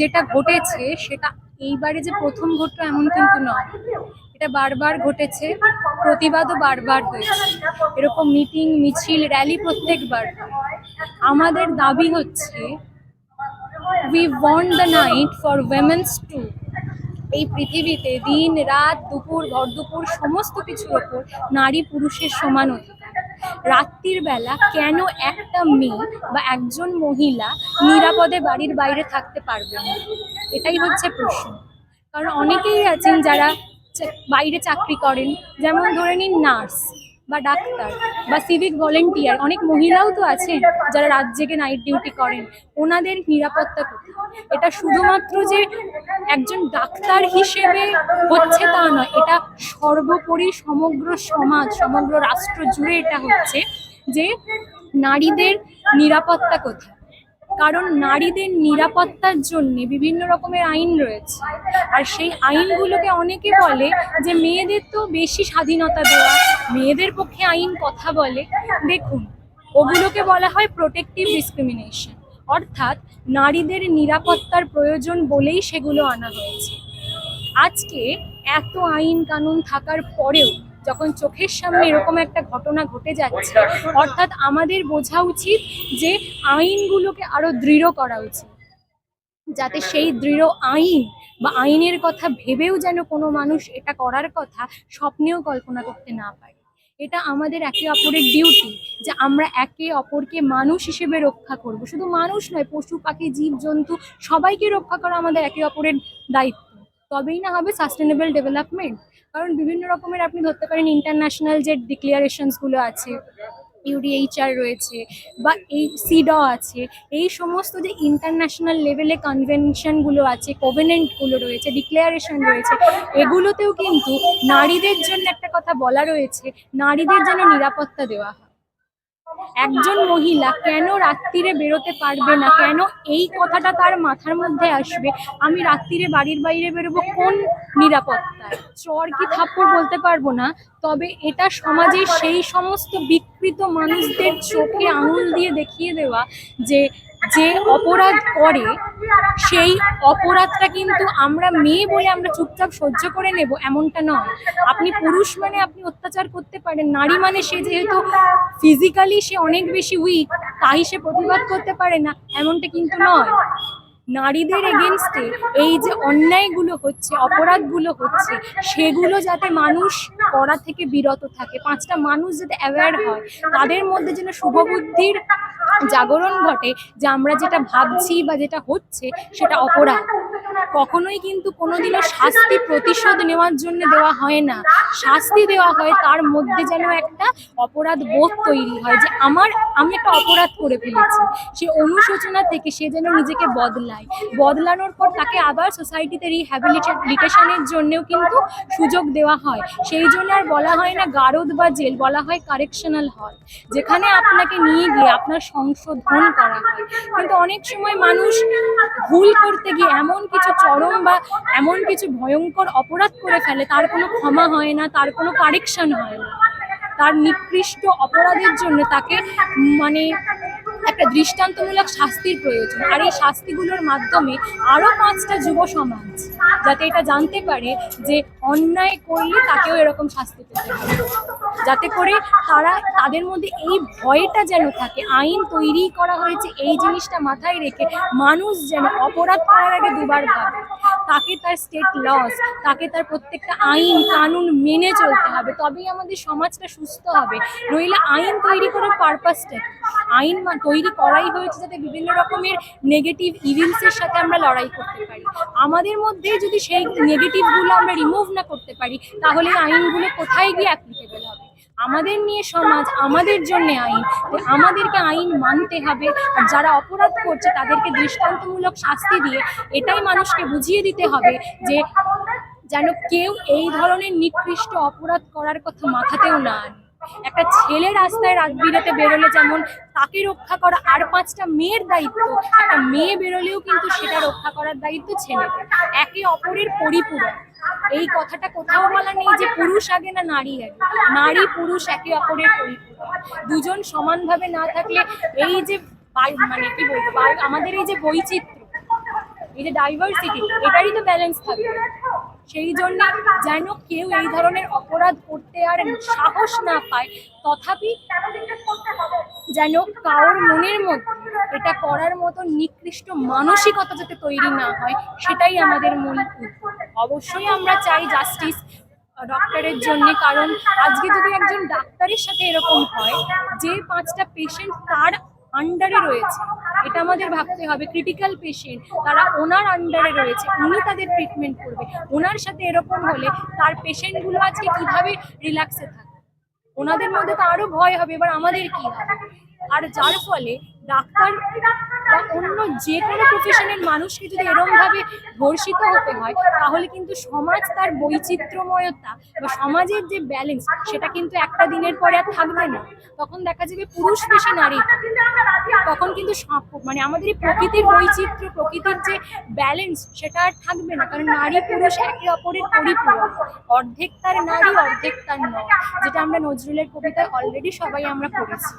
যেটা ঘটেছে সেটা এইবারে যে প্রথম ঘটলো এমন কিন্তু নয়। এটা বারবার ঘটেছে, প্রতিবাদও বারবার হয়েছে। এরকম মিটিং, মিছিল র্যালি প্রত্যেকবার। আমাদের দাবি হচ্ছে we want the night for women's to এই পৃথিবীতে দিন, রাত, দুপুর ভর দুপুর, সমস্ত কিছুর ওপর নারী পুরুষের সমান অধিকার। রাত্রির বেলা কেন একটা মেয়ে বা একজন মহিলা নিরাপদে বাড়ির বাইরে থাকতে পারবে না? এটাই হচ্ছে প্রশ্ন। কারণ অনেকেই আছেন যারা বাইরে চাকরি করেন, যেমন ধরে নিন নার্স। বা ডাক্তার বা সিভিক ভলেন্টিয়ার অনেক মহিলাও তো আছে যারা রাত জেগে নাইট ডিউটি করেন। ওনাদের নিরাপত্তা কোথায়? এটা শুধুমাত্র যে একজন ডাক্তার হিসেবে হচ্ছে তা নয়, এটা সর্বোপরি সমগ্র সমাজ, সমগ্র রাষ্ট্র জুড়ে এটা হচ্ছে যে নারীদের নিরাপত্তা কোথায়? কারণ নারীদের নিরাপত্তার জন্য বিভিন্ন রকমের আইন রয়েছে। আর সেই আইনগুলোকে অনেকে বলে যে মেয়েদের তো বেশি স্বাধীনতা দেওয়া, মেয়েদের পক্ষে আইন কথা বলে। দেখুন, ওগুলোকে বলা হয় প্রোটেক্টিভ ডিসক্রিমিনেশন অর্থাৎ নারীদের নিরাপত্তার প্রয়োজন বলেই সেগুলো আনা হয়েছে। আজকে এত আইন কানুন থাকার পরেও যখন চোখের সামনে এরকম একটা ঘটনা ঘটে যাচ্ছে, অর্থাৎ আমাদের বোঝা উচিত যে আইনগুলোকে আরও দৃঢ় করা উচিত। যাতে সেই দৃঢ় আইন বা আইনের কথা ভেবেও যেন কোনো মানুষ এটা করার কথা স্বপ্নেও কল্পনা করতে না পারে। এটা আমাদের একে অপরের ডিউটি যে আমরা একে অপরকে মানুষ হিসেবে রক্ষা করব। শুধু মানুষ নয়, পশু, পাখি জীব জন্তু সবাইকে রক্ষা করা আমাদের একে অপরের দায়িত্ব। তবেই না হবে সাস্টেনেবল ডেভেলপমেন্ট কারণ বিভিন্ন রকমের আপনি ধরতে পারেন ইন্টারন্যাশনাল যে ডিক্লিয়ারেশনসগুলো আছে ইউডিএইচআর রয়েছে বা এই সিড আছে, এই সমস্ত যে ইন্টারন্যাশনাল লেভেলে কনভেনশনগুলো আছে কোভেনেন্টগুলো রয়েছে ডিক্লারেশন রয়েছে, এগুলোতেও কিন্তু নারীদের জন্য একটা কথা বলা রয়েছে, নারীদের যেন নিরাপত্তা দেওয়া হয়। একজন মহিলা কেন রাত্রিরে বেরোতে পারবে না? কেন এই কথাটা তার মাথার মধ্যে আসবে? আমি রাত্রিরে বাড়ির বাইরে বেরোবো কোন নিরাপত্তায়? চর কি থাপ্পড় বলতে পারব না, তবে এটা সমাজের সেই সমস্ত বিকৃত মানুষদের চোখে আঙুল দিয়ে দেখিয়ে দেওয়া যে যে অপরাধ করে, সেই অপরাধটা কিন্তু আমরা মেয়ে বলে আমরা চুপচাপ সহ্য করে নেব এমনটা নয়। আপনি পুরুষ মানে আপনি অত্যাচার করতে পারেন, নারী মানে সে যেহেতু ফিজিক্যালি সে অনেক বেশি উইক তাই সে প্রতিবাদ করতে পারে না, এমনটা কিন্তু নয়। নারীদের এগেনস্টে এই যে অন্যায়গুলো হচ্ছে, অপরাধগুলো হচ্ছে, সেগুলো যাতে মানুষ করা থেকে বিরত থাকে, পাঁচটা মানুষ যাতে অ্যাওয়্যার হয়, তাদের মধ্যে যেন শুভবুদ্ধির জাগরণ ঘটে, যে আমরা যেটা ভাবছি বা যেটা হচ্ছে সেটা অপরাধ। কখনোই কিন্তু কোনোদিনও শাস্তি প্রতিশোধ নেওয়ার জন্য দেওয়া হয় না। শাস্তি দেওয়া হয় তার মধ্যে যেন একটা অপরাধ বোধ তৈরি হয়, যে আমার আমি একটা অপরাধ করে ফেলেছি। সে অনুশোচনা থেকে সে যেন নিজেকে বদলায়। বদলানোর পর তাকে আবার সোসাইটিতে রিহ্যাবিলিটেশনের জন্যও কিন্তু সুযোগ দেওয়া হয়। সেই জন্য আর বলা হয় না গারদ বা জেল, বলা হয় কারেকশনাল হল। যেখানে আপনাকে নিয়ে গিয়ে আপনার সংশোধন করা হয়। কিন্তু অনেক সময় মানুষ ভুল করতে গিয়ে এমন কিছু চরম বা এমন কিছু ভয়ঙ্কর অপরাধ করে ফেলে, তার কোনো ক্ষমা হয় না, তার কোনো কারেকশন হয় না। তার নিকৃষ্ট অপরাধের জন্য তাকে মানে একটা দৃষ্টান্তমূলক শাস্তির প্রয়োজন। আর এই শাস্তিগুলোর মাধ্যমে আরও পাঁচটা যুব সমাজ যাতে এটা জানতে পারে যে অন্যায় করলে তাকেও এরকম শাস্তি পেতে হবে। যাতে করে তারা, তাদের মধ্যে এই ভয়টা যেন থাকে, আইন তৈরি করা হয়েছে, এই জিনিসটা মাথায় রেখে মানুষ যেন অপরাধ করার আগে দুবার ভাবে। তাকে তার স্টেট লস তাকে তার প্রত্যেকটা আইন, কানুন মেনে চলতে হবে। তবেই আমাদের সমাজটা সুস্থ হবে। নইলে আইন তৈরি করার পারপাসটা আইন মা- তৈরি করাই হয়েছে যাতে বিভিন্ন রকমের নেগেটিভ ইভিলসের সাথে আমরা লড়াই করতে পারি। আমাদের মধ্যে যদি সেই নেগেটিভগুলো আমরা রিমুভ না করতে পারি, তাহলে আইনগুলো কোথায় গিয়ে অ্যাপ্লিকেবল হবে? আমাদের নিয়ে সমাজ, আমাদের জন্য আইন আমাদেরকে আইন মানতে হবে। আর যারা অপরাধ করছে, তাদেরকে দৃষ্টান্তমূলক শাস্তি দিয়ে এটাই মানুষকে বুঝিয়ে দিতে হবে যে, যেন কেউ এই ধরনের নিকৃষ্ট অপরাধ করার কথা মাথাতেও না আনে। একটা ছেলে রাস্তায় রাত বিরাতে বেরোলে যেমন তাকে রক্ষা করা আর পাঁচটা মেয়ের দায়িত্ব, একটা মেয়ে বেরোলেও কিন্তু সেটা রক্ষা করার দায়িত্ব ছেলেদের। একে অপরের পরিপূরক। এই কথাটা কোথাও বলা নেই যে পুরুষ আগে না নারী আগে। নারী, পুরুষ একে অপরের পরিপূরক। দুজন সমানভাবে না থাকলে এই যে মানে কি বলব আমাদের এই যে বৈচিত্র্য, এই যে ডাইভার্সিটি এটারই তো ব্যালেন্স থাকবে। সেই জন্য যেন কেউ এই ধরনের অপরাধ করতে আর সাহস না পায়, তথাপি যেন কারোর মনের মধ্যে এটা করার মতো নিকৃষ্ট মানসিকতা যাতে তৈরি না হয়, সেটাই আমাদের মূল অবশ্যই আমরা চাই জাস্টিস ডক্টরের জন্য, কারণ আজকে যদি একজন ডাক্তারের সাথে এরকম হয়, যে পাঁচটা পেশেন্ট তার আন্ডারে রয়েছে। এটা আমাদের ভাবতে হবে। ক্রিটিক্যাল পেশেন্ট তারা ওনার আন্ডারে রয়েছে, উনি তাদের ট্রিটমেন্ট করবে। ওনার সাথে এরকম হলে তার পেশেন্টগুলো আজকে কীভাবে রিল্যাক্সে থাকবে? ওনাদের মধ্যে তো আরও ভয় হবে, এবার আমাদের কি হবে? আর যার ফলে ডাক্তার বা অন্য যে কোনো প্রফেশনের মানুষকে যদি এরম ভাবে ধর্ষিত হতে হয়, তাহলে কিন্তু সমাজ তার বৈচিত্র্যময়তা বা সমাজের যে ব্যালেন্স সেটা কিন্তু একটা দিনের পরে আর থাকবে না। তখন দেখা যাবে পুরুষ বেশি নারী। তখন কিন্তু মানে আমাদের এই প্রকৃতির বৈচিত্র্য, প্রকৃতির যে ব্যালেন্স সেটা আর থাকবে না। কারণ নারী পুরুষ একে অপরের পরিপূরক। অর্ধেক তার নারী, অর্ধেক তার নয় যেটা আমরা নজরুলের কবিতায় অলরেডি সবাই আমরা পড়েছি।